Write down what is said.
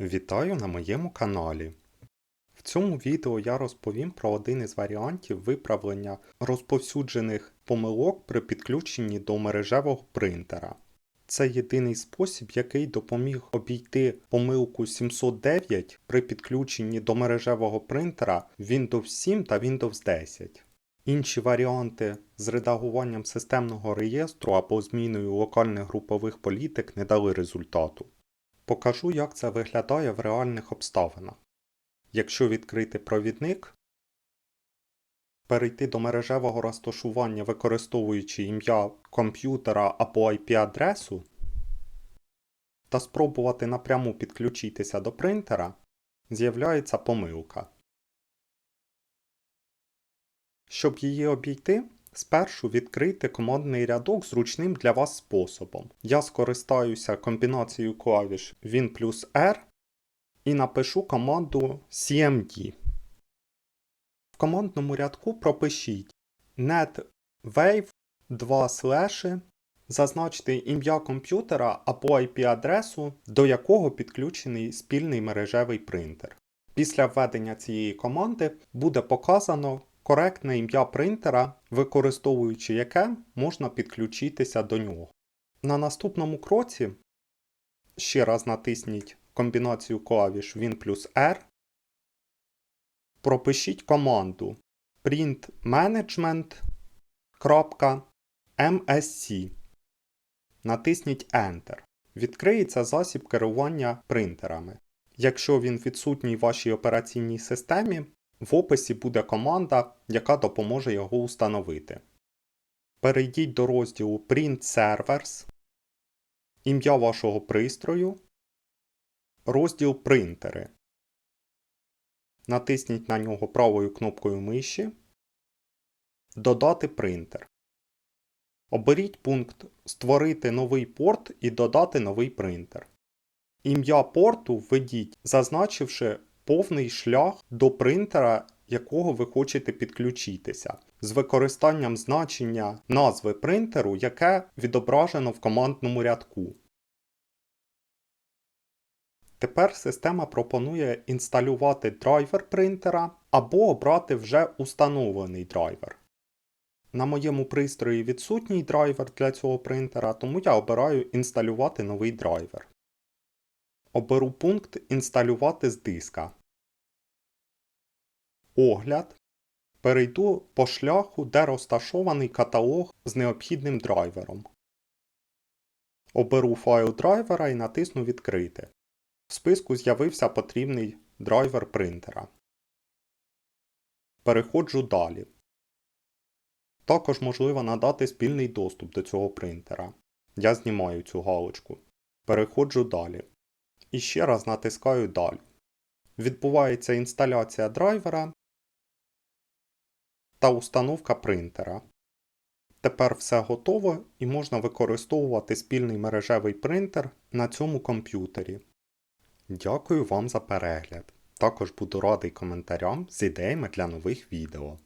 Вітаю на моєму каналі. В цьому відео я розповім про один із варіантів виправлення розповсюджених помилок при підключенні до мережевого принтера. Це єдиний спосіб, який допоміг обійти помилку 709 при підключенні до мережевого принтера Windows 7 та Windows 10. Інші варіанти з редагуванням системного реєстру або зміною локальних групових політик не дали результату. Покажу, як це виглядає в реальних обставинах. Якщо відкрити провідник, перейти до мережевого розташування, використовуючи ім'я комп'ютера або IP-адресу, та спробувати напряму підключитися до принтера, з'являється помилка. Щоб її обійти, спершу відкрийте командний рядок зручним для вас способом. Я скористаюся комбінацією клавіш Win плюс R і напишу команду CMD. В командному рядку пропишіть netwave 2 слеші, зазначте ім'я комп'ютера або IP-адресу, до якого підключений спільний мережевий принтер. Після введення цієї команди буде показано коректне ім'я принтера, використовуючи яке можна підключитися до нього. На наступному кроці ще раз натисніть комбінацію клавіш Win плюс R. Пропишіть команду printmanagement.msc. Натисніть Enter. Відкриється засіб керування принтерами. Якщо він відсутній в вашій операційній системі, в описі буде команда, яка допоможе його установити. Перейдіть до розділу Print Servers, ім'я вашого пристрою, розділ Принтери. Натисніть на нього правою кнопкою миші. Додати принтер. Оберіть пункт Створити новий порт і додати новий принтер. Ім'я порту введіть, зазначивши повний шлях до принтера, якого ви хочете підключитися, з використанням значення назви принтеру, яке відображено в командному рядку. Тепер система пропонує інсталювати драйвер принтера або обрати вже установлений драйвер. На моєму пристрої відсутній драйвер для цього принтера, тому я обираю інсталювати новий драйвер. Оберу пункт Інсталювати з диска. Огляд. Перейду по шляху, де розташований каталог з необхідним драйвером. Оберу файл драйвера і натисну Відкрити. В списку з'явився потрібний драйвер принтера. Переходжу далі. Також можливо надати спільний доступ до цього принтера. Я знімаю цю галочку. Переходжу далі. І ще раз натискаю Далі. Відбувається інсталяція драйвера та установка принтера. Тепер все готово і можна використовувати спільний мережевий принтер на цьому комп'ютері. Дякую вам за перегляд. Також буду радий коментарям з ідеями для нових відео.